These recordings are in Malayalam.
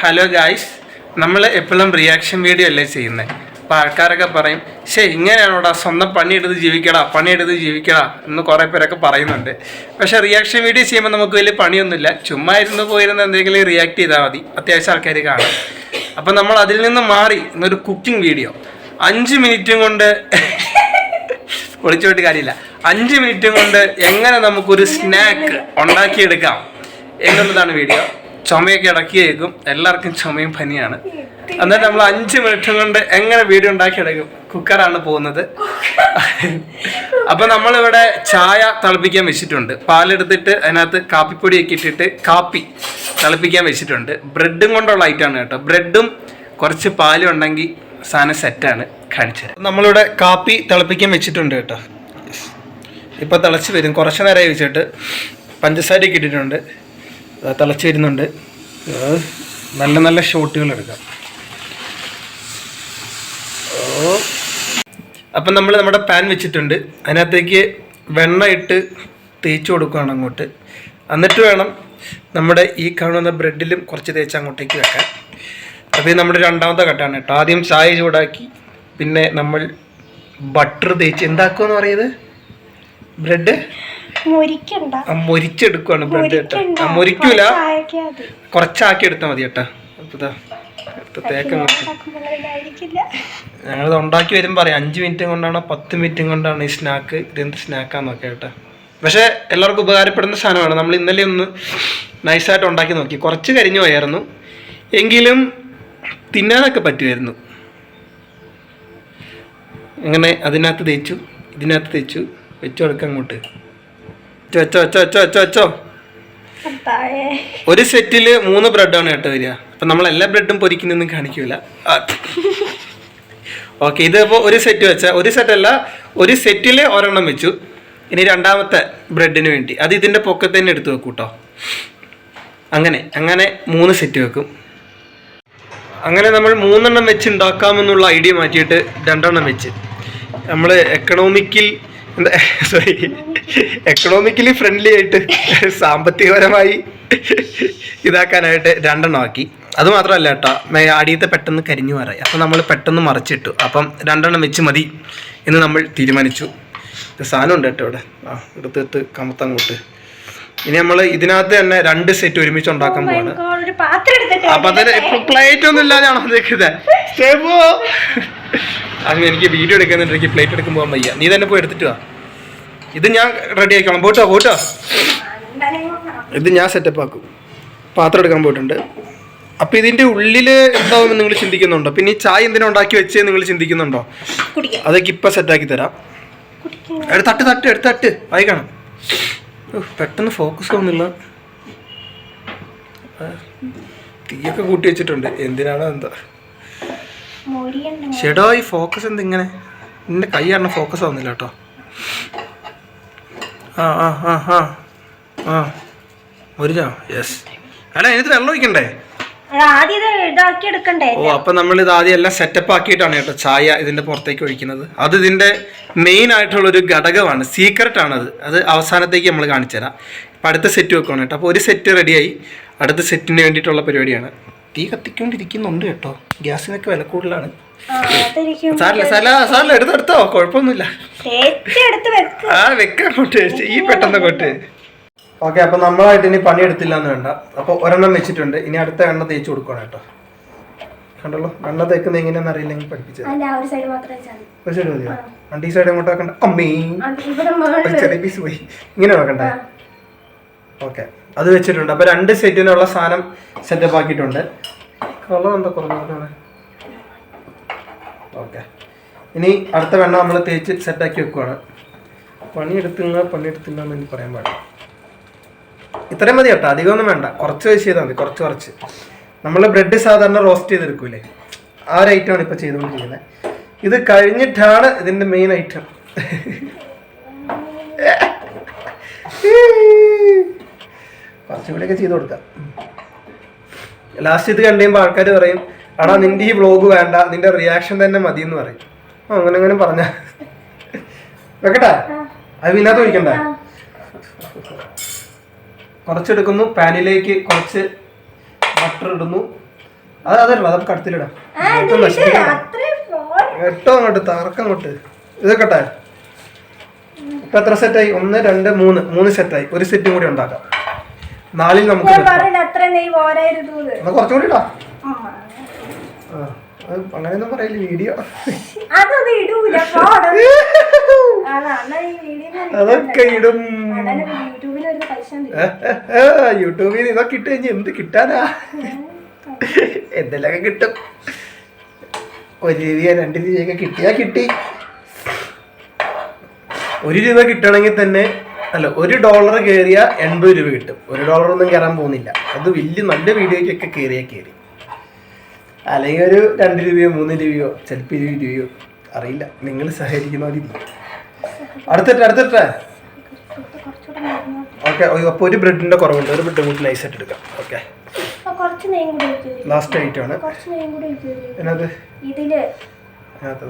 ഹലോ ഗായ്സ് നമ്മൾ എപ്പോഴും റിയാക്ഷൻ വീഡിയോ അല്ലേ ചെയ്യുന്നത് അപ്പോൾ ആൾക്കാരൊക്കെ പറയും ശേ ഇങ്ങനെയാണോടാ? സ്വന്തം പണിയെടുത്ത് ജീവിക്കടാ പണിയെടുത്ത് ജീവിക്കടാ എന്ന് കുറേ പേരൊക്കെ പറയുന്നുണ്ട്. പക്ഷേ റിയാക്ഷൻ വീഡിയോ ചെയ്യുമ്പോൾ നമുക്ക് വലിയ പണിയൊന്നുമില്ല. ചുമ്മാ ഇരുന്ന് പോയിരുന്ന എന്തെങ്കിലും റിയാക്ട് ചെയ്താൽ മതി. അത്യാവശ്യം ആൾക്കാർ കാണും. അപ്പം നമ്മൾ അതിൽ നിന്ന് മാറി ഇന്നൊരു കുക്കിംഗ് വീഡിയോ അഞ്ച് മിനിറ്റും കൊണ്ട് ഒളിച്ചോട്ട് കാര്യമില്ല. അഞ്ച് മിനിറ്റും കൊണ്ട് എങ്ങനെ നമുക്കൊരു സ്നാക്ക് ഉണ്ടാക്കിയെടുക്കാം എന്നുള്ളതാണ് വീഡിയോ ചുമയൊക്കെ ഇടക്കി കേൾക്കും എല്ലാവർക്കും ചുമയും പനിയാണ്. എന്നിട്ട് നമ്മൾ അഞ്ച് മിനിറ്റ് കൊണ്ട് എങ്ങനെ വീഡിയോ ഉണ്ടാക്കിയെടുക്കും കുക്കറാണ് പോകുന്നത്. അപ്പൊ നമ്മളിവിടെ ചായ തിളപ്പിക്കാൻ വെച്ചിട്ടുണ്ട്. പാലെടുത്തിട്ട് അതിനകത്ത് കാപ്പിപ്പൊടിയൊക്കെ ഇട്ടിട്ട് കാപ്പി തിളപ്പിക്കാൻ വെച്ചിട്ടുണ്ട്. ബ്രെഡും കൊണ്ടുള്ള ഐറ്റം ആണ് കേട്ടോ. ബ്രെഡും കുറച്ച് പാലും ഉണ്ടെങ്കിൽ സാധനം സെറ്റാണ് കാണിച്ചത് നമ്മളിവിടെ കാപ്പി തിളപ്പിക്കാൻ വെച്ചിട്ടുണ്ട് കേട്ടോ. ഇപ്പൊ തിളച്ച് വരും. കുറച്ച് നേരമായി വെച്ചിട്ട് പഞ്ചസാരയൊക്കെ ഇട്ടിട്ടുണ്ട്. തിളച്ച് വരുന്നുണ്ട്. നല്ല നല്ല ഷോട്ടുകൾ എടുക്കാം. അപ്പം നമ്മൾ നമ്മുടെ പാൻ വെച്ചിട്ടുണ്ട്. അതിനകത്തേക്ക് വെണ്ണ ഇട്ട് തേച്ച് കൊടുക്കുകയാണ് അങ്ങോട്ട്. എന്നിട്ട് വേണം നമ്മുടെ ഈ കാണുന്ന ബ്രെഡിലും കുറച്ച് തേച്ച് അങ്ങോട്ടേക്ക് വെക്കാൻ. അത് നമ്മുടെ രണ്ടാമത്തെ ഘട്ടമാണ് കേട്ടോ. ആദ്യം ചായ ചൂടാക്കി പിന്നെ നമ്മൾ ബട്ടർ തേച്ച്. എന്താക്കുമെന്ന് പറയുന്നത്? ബ്രെഡ്? മൊരിച്ചെടുക്കുവാണ് ബ്രെഡ് കേട്ടോ. മൊരിക്കൂല. കുറച്ചാക്കി എടുത്താൽ മതി കേട്ടോ. ഞങ്ങളിത് ഉണ്ടാക്കി വരുമ്പോൾ പറയാം അഞ്ച് മിനിറ്റും കൊണ്ടാണോ പത്ത് മിനിറ്റും കൊണ്ടാണ് ഈ സ്നാക്ക് ഇതെന്ത് സ്നാക്കാന്നൊക്കെ കേട്ടോ. പക്ഷേ എല്ലാവർക്കും ഉപകാരപ്പെടുന്ന സാധനമാണ്. നമ്മൾ ഇന്നലെ ഒന്ന് നൈസായിട്ട് ഉണ്ടാക്കി നോക്കി. കുറച്ച് കരിഞ്ഞു പോയായിരുന്നു. എങ്കിലും തിന്നാനൊക്കെ പറ്റുമായിരുന്നു. അങ്ങനെ അതിനകത്ത് തേച്ചു ഇതിനകത്ത് തേച്ചു വെച്ചു കൊടുക്കാം അങ്ങോട്ട് വെച്ചോ വെച്ചോ വെച്ചോ വെച്ചോ വെച്ചോ താഴെ ഒരു സെറ്റിൽ മൂന്ന് ബ്രെഡാണ് കേട്ടോ വരിക. അപ്പം നമ്മൾ എല്ലാ ബ്രെഡും പൊരിക്കുന്നൊന്നും കാണിക്കൂല. ഓക്കെ ഇതിപ്പോൾ ഒരു സെറ്റ് വെച്ച ഒരു സെറ്റ് അല്ല ഒരു സെറ്റിൽ ഒരെണ്ണം വെച്ചു. ഇനി രണ്ടാമത്തെ ബ്രെഡിന് വേണ്ടി. അത് ഇതിന്റെ പൊക്കത്ത് തന്നെ എടുത്തു വെക്കും കേട്ടോ അങ്ങനെ അങ്ങനെ മൂന്ന് സെറ്റ് വെക്കും. അങ്ങനെ നമ്മൾ മൂന്നെണ്ണം വെച്ച് ഉണ്ടാക്കാമെന്നുള്ള ഐഡിയ മാറ്റിയിട്ട് രണ്ടെണ്ണം വെച്ച്. നമ്മൾ എക്കണോമിക്കൽ സോറി എക്കണോമിക്കലി ഫ്രണ്ട്ലി ആയിട്ട് സാമ്പത്തികപരമായി ഇതാക്കാനായിട്ട് രണ്ടെണ്ണം ആക്കി. അത് മാത്രമല്ല കേട്ടോ അടിയത്തെ പെട്ടെന്ന് കരിഞ്ഞു മാറായി. അപ്പം നമ്മൾ പെട്ടെന്ന് മറിച്ചിട്ടു. അപ്പം രണ്ടെണ്ണം വെച്ച് മതി എന്ന് നമ്മൾ തീരുമാനിച്ചു. സാധനം ഉണ്ട് കേട്ടോ ഇവിടെ. ആ എടുത്തിട്ട് കമത്തങ്ങോട്ട്. ഇനി നമ്മൾ ഇതിനകത്ത് തന്നെ രണ്ട് സെറ്റ് ഒരുമിച്ച് ഉണ്ടാക്കാൻ പോവാണ്. പാത്രം എടുത്തിട്ട് അപ്പൊ അതിന് പ്ലേറ്റ് ഒന്നും ഇല്ലാതെയാണോ നിൽക്കുന്നത് സ്റ്റെപ്പോ അങ്ങനെ എനിക്ക് വീഡിയോ എടുക്കുന്നുണ്ട്. എനിക്ക് പ്ലേറ്റ് എടുക്കുമ്പോൾ വയ്യ. നീ തന്നെ പോയി എടുത്തിട്ട് വാ. ഇത് ഞാൻ റെഡി ആക്കിക്കോളാം. പോട്ടോ പോട്ടോ. ഇത് ഞാൻ സെറ്റപ്പ് ആക്കും. പാത്രം എടുക്കാൻ പോയിട്ടുണ്ട്. അപ്പൊ ഇതിന്റെ ഉള്ളിൽ എന്താവും നിങ്ങൾ ചിന്തിക്കുന്നുണ്ടോ? പിന്നെ ഈ ചായ എന്തിനാ ഉണ്ടാക്കി വെച്ചേ നിങ്ങൾ ചിന്തിക്കുന്നുണ്ടോ? അതൊക്കെ ഇപ്പൊ സെറ്റാക്കി തരാം. എടുത്തട്ട് എടുത്ത് തട്ട് തട്ട് എടുത്ത് തട്ട്. ആയി കാണാം ഉഫ്, പെട്ടെന്ന് ഫോക്കസ് ആവുന്നില്ല. തീയൊക്കെ കൂട്ടി വെച്ചിട്ടുണ്ട്. എന്തിനാണോ എന്താ. ചേട്ടോ ഈ ഫോക്കസ് എന്ത് ഇങ്ങനെ നിന്റെ കൈ കാരണം ഫോക്കസ് ആവുന്നില്ല കേട്ടോ. ആ ആ ആ ആ ആ. മുരിഞ്ഞോ? യെസ് അല്ല എനിക്ക് വെള്ളം ഒഴിക്കണ്ടേ? ആദ്യം ഇത് ഇതാക്കി എടുക്കണ്ടേ? ഓ അപ്പൊ നമ്മൾ ഇത് ആദ്യം എല്ലാം സെറ്റപ്പ് ആക്കിയിട്ടാണ് കേട്ടോ ചായ ഇതിന്റെ പുറത്തേക്ക് ഒഴിക്കുന്നത്. അത് ഇതിന്റെ മെയിൻ ആയിട്ടുള്ള ഒരു ഘടകമാണ് സീക്രട്ട് ആണ് അത് അവസാനത്തേക്ക് നമ്മൾ കാണിച്ചു തരാം. ഇപ്പൊ അടുത്ത സെറ്റ് വെക്കുകയാണ് കേട്ടോ. അപ്പോൾ ഒരു സെറ്റ് റെഡിയായി അടുത്ത സെറ്റിന് വേണ്ടിയിട്ടുള്ള പരിപാടിയാണ്. തീ കത്തിക്കൊണ്ടിരിക്കുന്നുണ്ട് കേട്ടോ. ഗ്യാസിനൊക്കെ വില കൂടുതലാണ്. സാറില്ല സാല സാറില്ല എടുത്തെടുത്തോ. കുഴപ്പമൊന്നുമില്ല. ആ വെക്കാൻ കൊട്ട് ഈ പെട്ടെന്ന് കൊണ്ട് ഓക്കെ അപ്പൊ നമ്മളായിട്ട് ഇനി പണിയെടുത്തില്ല എന്ന് വേണ്ട. അപ്പൊ ഒരെണ്ണം വെച്ചിട്ടുണ്ട്. ഇനി അടുത്ത എണ്ണ തേച്ച് കൊടുക്കണം കേട്ടോ. കണ്ടല്ലോ? എണ്ണ തേക്കുന്നത് എങ്ങനെയാണെന്ന് അറിയില്ലെങ്കിൽ പഠിപ്പിച്ചത് ഒരു സൈഡ് മതിയോ? രണ്ട് ഈ സൈഡ് അങ്ങോട്ട് വെക്കണ്ട അമ്മേ. ചെറിയ പീസ് പോയി. ഇങ്ങനെ വെക്കണ്ടേ. ഓക്കെ അത് വെച്ചിട്ടുണ്ട്. അപ്പൊ രണ്ട് സെറ്റിനുള്ള സാധനം സെറ്റപ്പ് ആക്കിയിട്ടുണ്ട്. കളർ എന്താ കുറഞ്ഞ ഓക്കെ. ഇനി അടുത്ത വെണ്ണ നമ്മൾ തേച്ച് സെറ്റാക്കി വെക്കുവാണ്. പണിയെടുത്തില്ല പണിയെടുത്തില്ല എന്ന് എനിക്ക് പറയാൻ പാടില്ല. ഇത്രയും മതി കേട്ടോ. അധികമൊന്നും വേണ്ട. കുറച്ച് വെച്ച് ചെയ്താൽ മതി. കുറച്ച് കുറച്ച്. നമ്മൾ ബ്രെഡ് സാധാരണ റോസ്റ്റ് ചെയ്തെടുക്കൂലേ? ആ ഒരു ഐറ്റമാണ് ഇപ്പോൾ ചെയ്തുകൊണ്ടിരിക്കുന്നത്. ഇത് കഴിഞ്ഞിട്ടാണ് ഇതിന്റെ മെയിൻ ഐറ്റം കുറച്ചുകൂടിയൊക്കെ ചെയ്ത് കൊടുക്കാം. ലാസ്റ്റ് ഇത് കണ്ടുകഴിയുമ്പോൾ ആൾക്കാർ പറയും എടാ നിന്റെ ഈ വ്ലോഗ് വേണ്ട. നിന്റെ റിയാക്ഷൻ തന്നെ മതി എന്ന് പറയും. ആ, അങ്ങനെ അങ്ങനെ പറഞ്ഞ. വെക്കട്ടെ? അത് ഇതിനകത്ത് ഒഴിക്കണ്ടേ? കുറച്ചെടുക്കുന്നു പാനിലേക്ക് കുറച്ച് ബട്ടർ ഇടുന്നു. അത് അതല്ല അതൊക്കെ അടുത്തിലിടാം. എട്ടോ അങ്ങോട്ട് തറക്കം അങ്ങോട്ട്. ഇതൊക്കെ ഇപ്പൊ എത്ര സെറ്റായി ഒന്ന് രണ്ട് മൂന്ന്. മൂന്ന് സെറ്റായി ഒരു സെറ്റും കൂടി ഉണ്ടാക്കാം. നാലിൽ നമുക്ക് കുറച്ചും കൂടി ഇടാം. അങ്ങനെയൊന്നും പറയില്ല വീഡിയോ. അതൊക്കെ ഇടും. യൂട്യൂബിൽ നിന്ന് ഇതൊക്കെ ഇട്ട് കഴിഞ്ഞാൽ എന്ത് കിട്ടാനാ? എന്തെല്ലാം കിട്ടും. ഒരു രൂപ രണ്ട് രൂപയൊക്കെ കിട്ടിയാ കിട്ടി. ഒരു രൂപ കിട്ടണമെങ്കിൽ തന്നെ അല്ല ഒരു ഡോളർ കയറിയ എൺപത് രൂപ കിട്ടും. ഒരു ഡോളർ ഒന്നും കയറാൻ പോകുന്നില്ല. അത് വലിയ നല്ല വീഡിയോയ്ക്കൊക്കെ കയറിയാ കയറി അല്ലെങ്കിൽ ഒരു രണ്ട് രൂപയോ മൂന്ന് രൂപയോ ചിലപ്പോൾ ഇരുപത് രൂപയോ അറിയില്ല. നിങ്ങൾ സഹകരിക്കുന്ന പോലെ ഇരിക്കും. അടുത്തിട്ട് അടുത്തിട്ട്. ഓക്കെ അപ്പോൾ ഒരു ബ്രെഡിന്റെ കുറവുണ്ട്. ഒരു ബ്രെഡ് കൂടി നൈസായിട്ട് എടുക്കാം. ഓക്കെ ലാസ്റ്റ് ഐറ്റം ആണ്. കുറച്ച് നെയ്യും കൂടി ഒഴിച്ച് തരും. അതിനകത്ത് ഇതിൽ. അതിനകത്ത്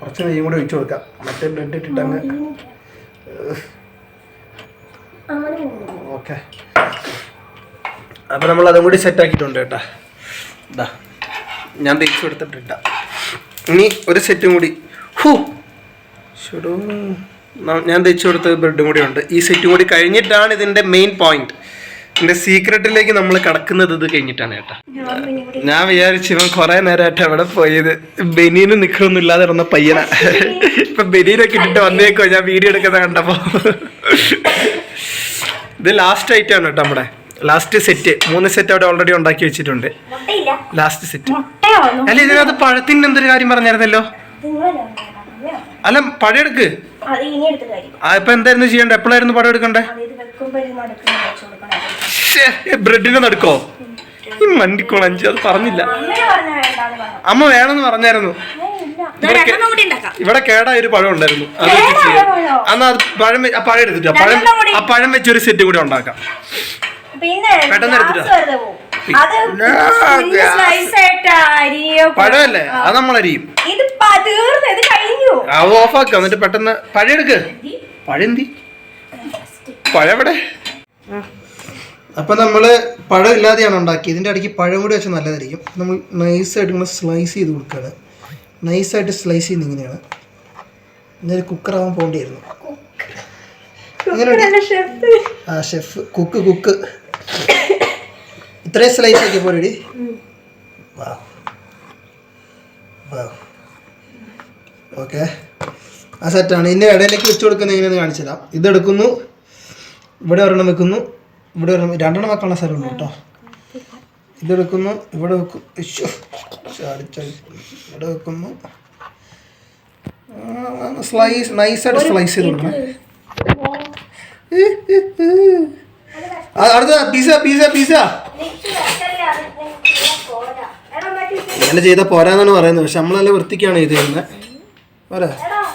കുറച്ച് നെയ്യും കൂടി ഒഴിച്ചു കൊടുക്കാം. മറ്റേ ബ്രെഡ് ഇട്ടിട്ട് അങ്ങ്. ഓക്കെ അപ്പോൾ നമ്മൾ അതും കൂടി സെറ്റ് ആക്കിയിട്ടുണ്ട് കേട്ടാ. ഇതാ ഞാൻ തിരിച്ചു കൊടുത്ത ബ്രെഡാ ഇനി ഒരു സെറ്റും കൂടി. ഹൂ. ഷുഡൂ ഞാൻ തയ്ച്ചു കൊടുത്ത ബ്രെഡും കൂടി ഉണ്ട് ഈ സെറ്റും കൂടി കഴിഞ്ഞിട്ടാണ് ഇതിന്റെ മെയിൻ പോയിന്റ് ഇതിന്റെ സീക്രട്ടിലേക്ക് നമ്മൾ കടക്കുന്നത് ഇത് കഴിഞ്ഞിട്ടാണ് ഏട്ടാ ഞാൻ വിചാരിച്ചു ഇവൻ കുറെ നേരമായിട്ട് എവിടെ പോയത്. ബനീനും നിൽക്കണമൊന്നും ഇല്ലാതെ ഇരുന്ന പയ്യനാ. ഇപ്പൊ ബനീനൊക്കെ ഇട്ടിട്ട് വന്നേക്കോ ഞാൻ വീഡിയോ എടുക്കുന്ന കണ്ടപ്പോ. ഇത് ലാസ്റ്റ് ഐറ്റം ആണ് കേട്ടോ നമ്മുടെ. ലാസ്റ്റ് സെറ്റ് മൂന്ന് സെറ്റ് അവിടെ ഓൾറെഡി ഉണ്ടാക്കി വെച്ചിട്ടുണ്ട്. ലാസ്റ്റ് സെറ്റ് അല്ല ഇതിനകത്ത് പഴത്തിന്റെ എന്തൊരു കാര്യം പറഞ്ഞായിരുന്നല്ലോ? അല്ല പഴം എടുക്ക് ആ ഇപ്പൊ എന്തായിരുന്നു ചെയ്യണ്ടേ എപ്പോഴായിരുന്നു പഴം എടുക്കണ്ടേ? ബ്രെഡിന്റെ നടുക്കോ? ഈ മണ്ടിക്കോളഞ്ചി അത് പറഞ്ഞില്ല. അമ്മ വേണമെന്ന് പറഞ്ഞായിരുന്നു. ഇല്ല. ഇവിടെ കേ- കൂടി ഉണ്ടാക്കാം. ഇവിടെ കേടായ ഒരു പഴം ഉണ്ടായിരുന്നു. അത് എന്നാ അത് പഴം ആ പഴം എടുത്തിട്ടോ പഴം ആ പഴം വെച്ചൊരു ഒരു സെറ്റ് കൂടി ഉണ്ടാക്കാം. പിന്നെ പെട്ടെന്ന് എടുത്തിട്ടോ. പഴമല്ലേ? അത് നമ്മൾ അത് ഓഫാക്കാം എന്നിട്ട് പെട്ടെന്ന് പഴം എടുക്ക് പഴം എന്തി പഴം എവിടെ അപ്പൊ നമ്മൾ പഴം ഇല്ലാതെയാണ് ഉണ്ടാക്കിയത്. ഇതിന്റെ ഇടയ്ക്ക് പഴം കൂടി വെച്ചാൽ നല്ലതായിരിക്കും. നമ്മൾ നൈസായിട്ട് ഇങ്ങനെ സ്ലൈസ് ചെയ്ത് കൊടുക്കുകയാണ് നൈസായിട്ട് സ്ലൈസ് ചെയ്യുന്ന ഇങ്ങനെയാണ്. ഇന്നൊരു കുക്കറാവാൻ പോകേണ്ടിയിരുന്നു ആ ഷെഫ് കുക്ക് കുക്ക് ഇത്രയും സ്ലൈസ് ആക്കി പോരടി. ഓക്കെ. ആ സെറ്റാണ് ഇതിന്റെ ഇടയിലേക്ക് വെച്ച് കൊടുക്കുന്നത് എങ്ങനെയാണെന്ന് കാണിച്ചു തരാം. ഇതെടുക്കുന്നു ഇവിടെ ഒരെണ്ണം വെക്കുന്നു. ഇവിടെ ഒരെണ്ണം രണ്ടെണ്ണം വെക്കാനുള്ള സ്ഥലമുണ്ട് കേട്ടോ. ഇതെടുക്കുന്നു ഇവിടെ വെക്കും ഇവിടെ വെക്കുന്നു. സ്ലൈസ് നൈസായിട്ട് സ്ലൈസ് ചെയ്ത് കൊടുക്കണം അടുത്ത പിസ പിസ പിസ ഇങ്ങനെ ചെയ്ത പോരാന്നാണ് പറയുന്നത്. പക്ഷെ നമ്മൾ നല്ല വൃത്തിക്കാണ് ഇത് ചെയ്യുന്നത് പോരാ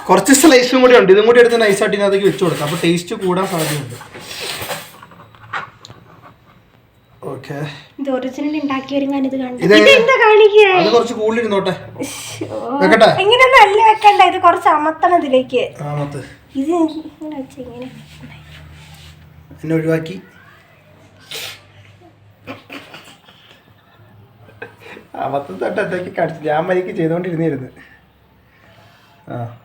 കുറച്ച് സ്ലൈസും കൂടി ഉണ്ട്. ഇതും കൂടി എടുത്ത് നൈസായിട്ട് ഇതിനകത്തേക്ക് വെച്ച് കൊടുക്കാം. അപ്പോൾ ടേസ്റ്റ് കൂടാൻ സാധ്യതയുണ്ട്. ഓക്കെ ഇത് ഒറിജിനൽ ഉണ്ടാക്കിയവരും അത് കുറച്ച് വെക്കട്ടെ? വെക്കണ്ട. ഇത് കുറച്ച് അമത്തണം ഇതിലേക്ക് ആമത്ത് ഇത് ഇങ്ങനെ വെച്ച് ഇങ്ങനെ. എന്നെ ഒഴിവാക്കി. അമത്ത് തൊട്ട് എന്തൊക്കെ കാണിച്ചു. ഞാൻ മരിക്ക് ചെയ്തുകൊണ്ടിരുന്നിരുന്നു ആ.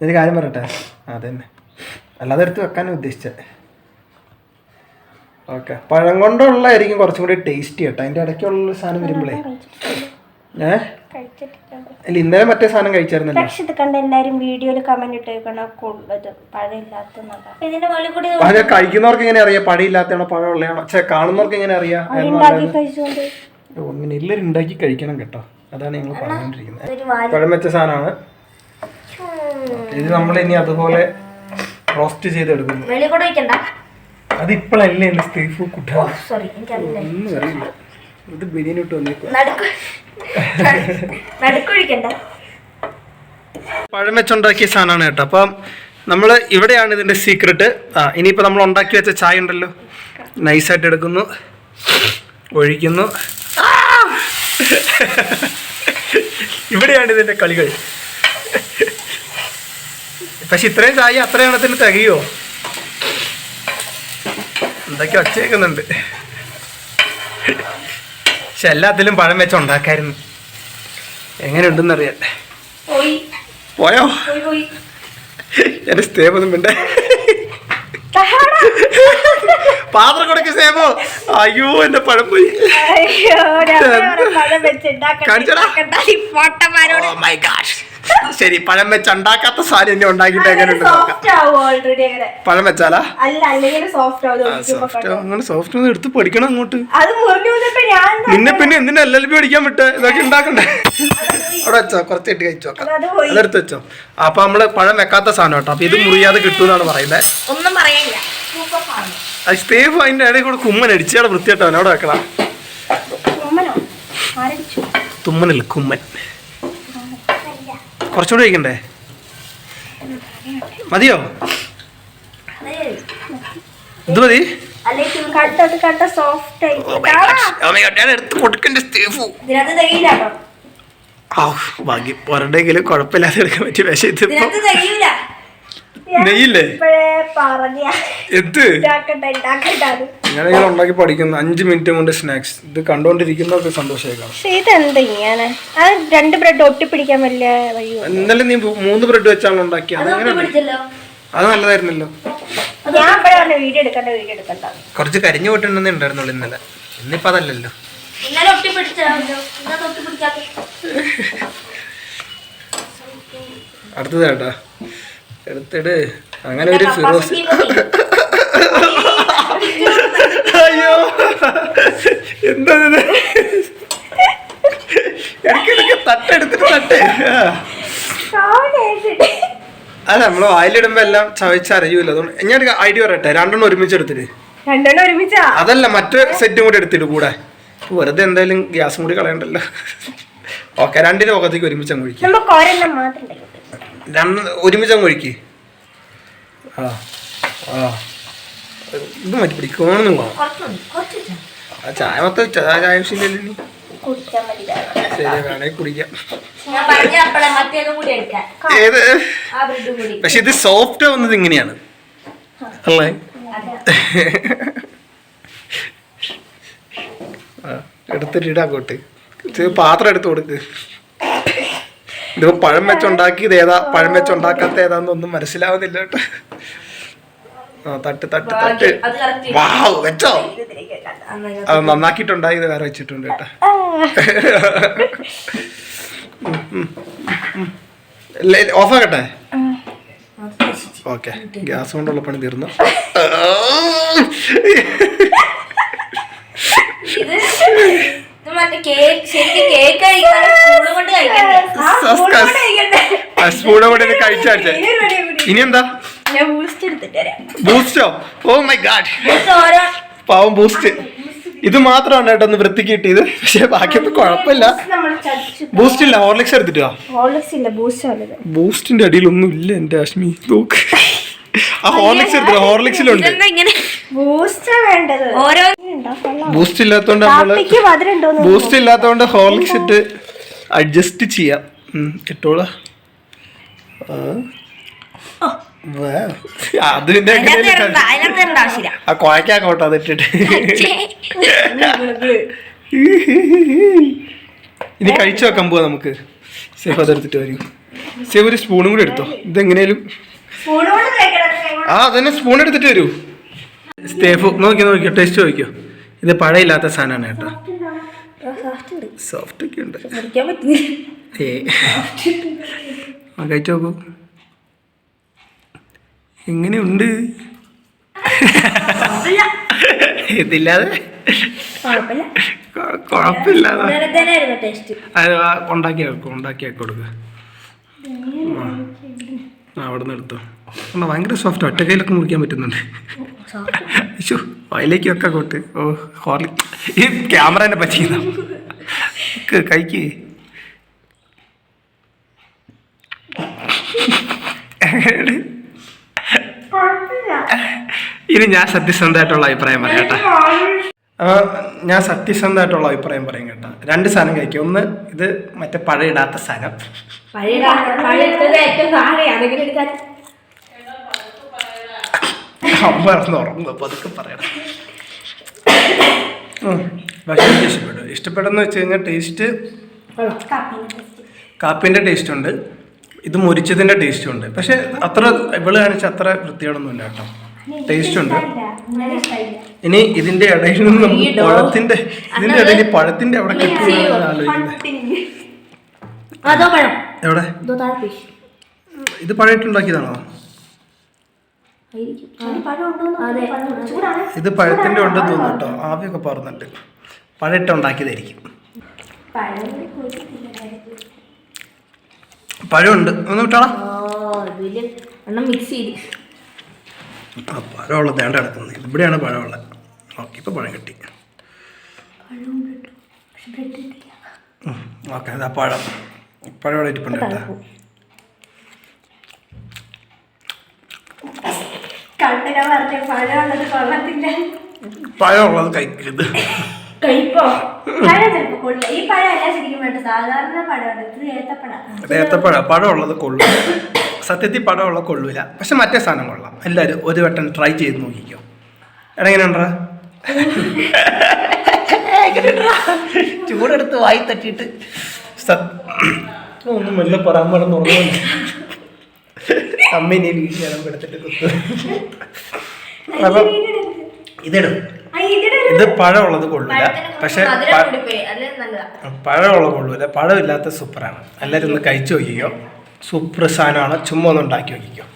ഒരു കാര്യം പറയട്ടെ? അതെ അതന്നെ. അല്ലാതെ എടുത്ത് വെക്കാൻ ഉദ്ദേശിച്ചത് ഓക്കെ. പഴം കൊണ്ടുള്ളതായിരിക്കും കുറച്ചും കൂടി ടേസ്റ്റി കേട്ടോ. അതിന്റെ ഇടയ്ക്കുള്ള സാധനം വരുമ്പോഴേ ഏ? അല്ല ഇന്നലെ മറ്റേ സാധനം കഴിച്ചായിരുന്നല്ലോ. പക്ഷെ ഇത് കണ്ട് എല്ലാരും വീഡിയോയിൽ കമന്റ് ഇട്ടേക്കണം പഴയില്ലാത്ത അത് കഴിക്കുന്നവർക്ക് എങ്ങനെ അറിയാം? പഴയില്ലാത്തതാണോ പഴം ഉള്ളതാണോ ചേ കാണുന്നവർക്ക് എങ്ങനെ അറിയാം? എല്ലാവരും ഉണ്ടാക്കി കഴിക്കണം കേട്ടോ. അതാണ് ഞങ്ങൾ പറഞ്ഞുകൊണ്ടിരിക്കുന്നത് പഴം വെച്ച സാധനമാണ്. ഇത് നമ്മൾ ഇനി അതുപോലെ റോസ്റ്റ് ചെയ്തെടുക്കുന്നു. എന്റെ അത് ഇപ്പോഴല്ലേ എന്റെ സ്റ്റേഫ് കുട്ട? സോറി എനിക്കറിയില്ല. ഒന്നും അറിയില്ല. ഇത് ബിരിയാണി ഇട്ട് നടുക്കൊഴിക്കണ്ട പഴം വെച്ചുണ്ടാക്കിയ സാധനമാണ് കേട്ടോ. അപ്പം നമ്മൾ ഇവിടെയാണ് ഇതിന്റെ സീക്രട്ട് ആ ഇനിയിപ്പോൾ നമ്മൾ ഉണ്ടാക്കി വെച്ച ചായ ഉണ്ടല്ലോ. നൈസായിട്ട് എടുക്കുന്നു. ഒഴിക്കുന്നു! ഇവിടെയാണ് ഇതിന്റെ കളികൾ. പക്ഷെ ഇത്രയും ചായ അത്ര എണ്ണത്തിന് തികയോ? എന്തൊക്കെ ഒച്ചേക്കുന്നുണ്ട് പക്ഷെ എല്ലാത്തിലും പഴം വെച്ച് ഉണ്ടാക്കായിരുന്നു. എങ്ങനെയുണ്ടെന്ന് അറിയട്ടെ പോയി? എന്റെ സ്റ്റേപ്പൊന്നും വേണ്ടേ താടാ. പാത്രം കൊടുക്ക് സേമോ അയ്യോ എന്റെ പഴം പോയി അയ്യോ ഞങ്ങളവിടെ പഴം വെച്ചുണ്ടാക്കണ്ട, കാണിച്ചോടാ. ഉണ്ടാക്കണ്ട. ഈ പൊട്ടന്മാരോട് Oh ശരി പഴം വെച്ച് ഉണ്ടാക്കാത്ത സാധനം എന്നെ ഉണ്ടാക്കിട്ട് എങ്ങനെ പഴം വെച്ചാലാ? സോഫ്റ്റ് അങ്ങനെ സോഫ്റ്റ് ഒന്ന് എടുത്ത് പഠിക്കണം അങ്ങോട്ട്. നിന്നെ പിന്നെ എന്തിനാ എൽ എൽ ബി പഠിക്കാൻ വിട്ട്? ഇതൊക്കെ ഉണ്ടാക്കണ്ടേ? അവിടെ വെച്ചോ കുറച്ചിട്ട് കഴിച്ചു നോക്കാം അതെടുത്ത് വെച്ചോ. അപ്പൊ നമ്മൾ പഴം വെക്കാത്ത സാധനം കേട്ടോ. അപ്പൊ ഇത് മുറിയാതെ കിട്ടുമെന്നാണ് പറയുന്നത് ഒന്നും പറയാനില്ല സ്റ്റേഫ് അതിന്റെ ഇടയിൽ കൂടെ കുമ്മൻ അടിച്ചാട വൃത്തിയായിട്ടോ അവിടെ വെക്കണം. തുമ്മനല്ല കുമ്മൻ? കുറച്ചുകൂടി കഴിക്കണ്ടേ മതിയോ? ഇത് മതി. Oh എടുത്ത് കൊടുക്കണ്ടേ സ്റ്റേഫു ഭാഗ്യം. ഒരെണ്ടെങ്കിലും കുഴപ്പമില്ലാതെ എടുക്കാൻ പറ്റിയ തികയില്ല. നെയ്യില്ലേ? എന്ത്? ഞാനിങ്ങനെ ഉണ്ടാക്കി പഠിക്കുന്നു. അഞ്ച് മിനിറ്റ് കൊണ്ട് സ്നാക്സ്. ഇത് കണ്ടുകൊണ്ടിരിക്കുന്നവർക്ക് സന്തോഷമായിക്കാണ് ഇതെന്ത് ഇങ്ങനെ? രണ്ട് ബ്രെഡ് ഒട്ടിപ്പിടിക്കാൻ വലിയ വഴിയോ ഇന്നലെ നീ മൂന്ന് ബ്രെഡ് വെച്ചാണ് ഉണ്ടാക്കിയത് അത് നല്ലതായിരുന്നല്ലോ. ഞാൻ അപ്പോഴാണ് വീഡിയോ എടുക്കണ്ട വീഡിയോ എടുക്കണ്ട. കുറച്ച് കരിഞ്ഞു പോയിട്ടുണ്ടെന്നേ ഉണ്ടായിരുന്നുള്ളൂ ഇന്നലെ. ഇന്നിപ്പോ അതല്ലല്ലോ. ഇന്നലെ ഒട്ടിപ്പിടിച്ചോ ഇന്നത്തെ ഒട്ടിപ്പിടിക്കാത്ത അടുത്തത് കേട്ടാ എടുത്തിട്. അങ്ങനെ ഒരു ഫിറോസ് അയ്യോ. എന്താ ഇടയ്ക്കിടയ്ക്ക് തട്ടെടുത്തിട്ട് തട്ട്. അല്ല നമ്മൾ വായിലിടുമ്പോ എല്ലാം ചവച്ചറിയൂല അതുകൊണ്ട് ഞാൻ ഐഡിയ പറയട്ടെ. രണ്ടെണ്ണം ഒരുമിച്ച് എടുത്തിട്ട്. രണ്ടെണ്ണം ഒരുമിച്ചാ? അതല്ല മറ്റേ സെറ്റും കൂടെ എടുത്തിട്ട് കൂടെ. വെറുതെ എന്തായാലും ഗ്യാസും കൂടി കളയണ്ടല്ലോ. ഓക്കെ രണ്ടിനും മുഖത്തേക്ക് ഒരുമിച്ച് അങ്ങ് ഒഴിക്കും രണ്ട് ഒരുമിച്ച് അങ്ങ് ഒഴിക്ക്. ആ ആ. ഇത് മറ്റു പിടിക്കണമെന്നും ആ ചായ മൊത്തം ചായ ആവശ്യമില്ലല്ലോ ശരി വേണമെങ്കിൽ കുടിക്കാം. ഏത്? പക്ഷെ ഇത് സോഫ്റ്റ് ആവുന്നത് ഇങ്ങനെയാണ്. അല്ലേ? എടുത്തിട്ട് ഇത് പാത്രം എടുത്ത് കൊടുക്ക്. ഇതിപ്പോ പഴം വെച്ചുണ്ടാക്കിയത് ഏതാ? പഴം വെച്ചുണ്ടാക്കാത്ത ഏതാന്നൊന്നും മനസ്സിലാവുന്നില്ല കേട്ടോ. തട്ട് തട്ട് തട്ട്. വാവ് വെച്ചോ. അത് നന്നാക്കിയിട്ടുണ്ടായത് വേറെ വെച്ചിട്ടുണ്ട് കേട്ടോ. ഓഫാകട്ടെ ഓക്കെ ഗ്യാസ് കൊണ്ടുള്ള പണി തീർന്നു. സ്പൂണ് കൊണ്ട് ഇനി എന്താ? ഞാൻ ബൂസ്റ്റ് എടുത്തിട്ട് വരാം. ബൂസ്റ്റോ ഓ? മൈ ഗാഡ് ഇത് പാവം ബൂസ്റ്റ് ഇത് മാത്രമാണ് കേട്ടോ ഒന്ന് വൃത്തിക്ക് കിട്ടിയത്. പക്ഷെ ബാക്കിയൊന്നും കുഴപ്പമില്ല. ബൂസ്റ്റ് ഇല്ല ഹോർലിക്സ് എടുത്തിട്ടോ ബൂസ്റ്റിന്റെ അടിയിലൊന്നും ഇല്ല എന്റെ അശ്മി നോക്ക് ആ ഹോർലിക്സ് എടുത്തിട്ടോ ഹോർലിക്സിലുണ്ട് ഓരോ ബൂസ്റ്റ് ഇല്ലാത്തോണ്ട് നമ്മൾ ബൂസ്റ്റ് ഇല്ലാത്തോണ്ട് ഹോർലിക്സ് ഇട്ട് അഡ്ജസ്റ്റ് ചെയ്യാം. ഇട്ടോളാ. അതിന്റെ ആ കുഴക്കാക്കോട്ടെ അതിട്ടിട്ട് ഇനി കഴിച്ചു വെക്കാൻ പോവാ നമുക്ക്. സേഫ് അതെടുത്തിട്ട് വരും. സേഫ് ഒരു സ്പൂണും കൂടി എടുത്തോ. ഇതെങ്ങനെയാലും ആ അതന്നെ സ്പൂൺ എടുത്തിട്ട് വരൂ. സ്റ്റേഫ് നോക്കി നോക്കിയോ ടേസ്റ്റ് നോക്കിയോ ഇത് പഴയില്ലാത്ത സാധനമാണ് കേട്ടോ. സോഫ്റ്റ് ഒക്കെ ഉണ്ട്. ഏ. കഴിച്ചു നോക്കൂ. എങ്ങനെയുണ്ട്? ഇതില്ലാതെ? കുഴപ്പമില്ലാതെ ഉണ്ടാക്കി ഉണ്ടാക്കി കൊടുക്കുക ആ അവിടെ നിന്ന് എടുത്തോ. ഭയങ്കര സോഫ്റ്റ് ഒറ്റ കയ്യിലൊക്കെ മുറിക്കാൻ പറ്റുന്നുണ്ട്. അയ്യോ വയലേക്ക് വെക്കാൻ കൊട്ട് ഓ ഹോർലി. ഈ ക്യാമറേനെ പറ്റി കഴിക്ക് എങ്ങനെയുണ്ട്? ഇനി ഞാൻ സത്യസന്ധമായിട്ടുള്ള അഭിപ്രായം പറയാം കേട്ടോ. അപ്പൊ ഞാൻ സത്യസന്ധമായിട്ടുള്ള അഭിപ്രായം പറയും കേട്ടോ. രണ്ട് സാധനം കഴിക്കും. ഒന്ന് ഇത് മറ്റേ പഴയിടാത്ത സാധനം. അമ്മ ഉറങ്ങുന്നു. പതുക്കെ പറയണം. ഭക്ഷണം ഇഷ്ടപ്പെട്ടു ഇഷ്ടപ്പെട്ടെന്ന് വെച്ച് കഴിഞ്ഞാൽ ടേസ്റ്റ് കാപ്പിന്റെ കാപ്പിന്റെ ടേസ്റ്റ് ഉണ്ട്. ഇത് മുരിച്ചതിന്റെ ടേസ്റ്റ് ഉണ്ട്. പക്ഷെ അത്ര ഇവൾ കാണിച്ച അത്ര വൃത്തിയോടൊന്നുമില്ല കേട്ടോ. ടേസ്റ്റ് ഉണ്ട്. ഇനി ഇതിന്റെ ഇടയിൽ നിന്ന് നമുക്ക് പഴത്തിന്റെ ഇതിന്റെ ഇടയിൽ പഴത്തിന്റെ അവിടെ കെട്ടി ആലോചിക്കുന്നത് എവിടെ? ഇത് പഴയിട്ടുണ്ടാക്കിയതാണോ അതിന് പഴം ഉണ്ടോന്ന് അതെ. പഴം ഉണ്ട്. ചൂടാണ്. ഇത് പഴത്തിന്റെ ഉണ്ടെന്ന് തോന്നുന്നു കേട്ടോ. ആവിയൊക്കെ പറഞ്ഞിട്ട് പഴയിട്ട് ഉണ്ടാക്കിയതായിരിക്കും പഴം കൂടി കുഴിച്ചിട്ടില്ല. പഴമുണ്ട്. ഒന്ന് വിട്ടാളാ. ആ പഴമുള്ളത് വേണ്ട കിടക്കുന്നത് ഇവിടെയാണ് പഴമുള്ളത്. ഓക്കെ ഇപ്പൊ പഴം കിട്ടി. ഓക്കെ അതാ പഴം. പഴം ഇവിടെ ഇരിപ്പുണ്ട് കേട്ടോ. കണ്ടിന പറഞ്ഞ പഴം ഉള്ളത് കൊള്ളത്തില്ല. പഴമുള്ളത് കഴിക്കരുത്. കഴിപ്പോ പഴം ചിലപ്പോ കൊള്ളില്ല ഈ പഴം അല്ല ശരിക്കും വേണ്ട സാധാരണ പഴമാണ് ഇത് ഏത്തപ്പഴം. ഏത്തപ്പഴ. പഴമുള്ളത് കൊള്ളു. സത്യത്തിൽ പഴമുള്ള കൊള്ളൂല. പക്ഷെ മറ്റേ സാധനം കൊള്ളാം. എല്ലാവരും ഒരു വട്ടം ട്രൈ ചെയ്ത് നോക്കിക്കോ. എങ്ങനെയുണ്ടാ? ചൂടെടുത്ത് വായി തട്ടിയിട്ട്. ഒന്നും വലിയ പറയാൻ പാടുന്ന അമ്മേനെ വീട്ടിലാണ് എടുത്തിട്ട് കുത്തു. അപ്പം ഇതിടും. ഇത് പഴമുള്ളത് കൊള്ളൂല. പക്ഷെ പഴമുള്ളത് അല്ലേ നല്ലതാ. പഴമുള്ള കൊള്ളൂല. പഴമില്ലാത്ത സൂപ്പറാണ്. എല്ലാവരും ഒന്ന് കഴിച്ചു നോക്കിക്കോ. സൂപ്പർ സാധനമാണ്. ചുമ്മാ ഒന്ന് ഉണ്ടാക്കി നോക്കിക്കോ.